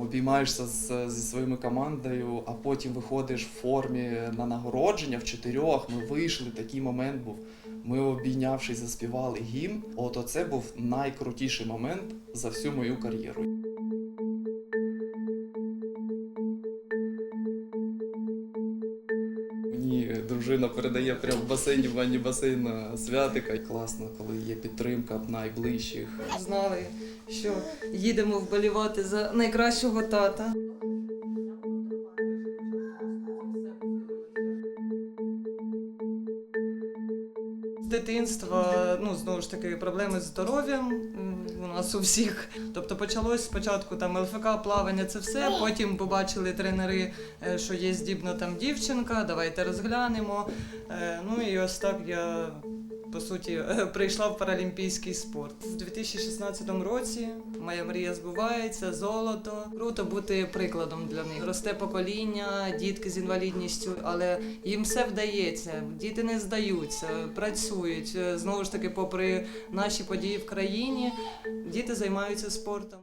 Обіймаєшся з, зі своїми командою, а потім виходиш в формі на нагородження в чотирьох. Ми вийшли, такий момент був. Ми обійнявшись, заспівали гімн. От оце був найкрутіший момент за всю мою кар'єру. Дружина передає прямо в басейні, в ванні басейна святика. Класно, коли є підтримка найближчих. Знали, що їдемо вболівати за найкращого тата. З дитинства, ну знову ж таки, проблеми з здоров'ям у нас у всіх. Тобто почалось спочатку там ЛФК, плавання, це все. Потім побачили тренери, е, що є здібна там дівчинка, давайте розглянемо. Е, Ну і ось так я по суті прийшла в паралімпійський спорт. У 2016 році моя мрія збувається, золото. Круто бути прикладом для них. Росте покоління, дітки з інвалідністю, але їм все вдається. Діти не здаються, працюють. Е, Знову ж таки, попри наші події в країні, діти займаються спортом.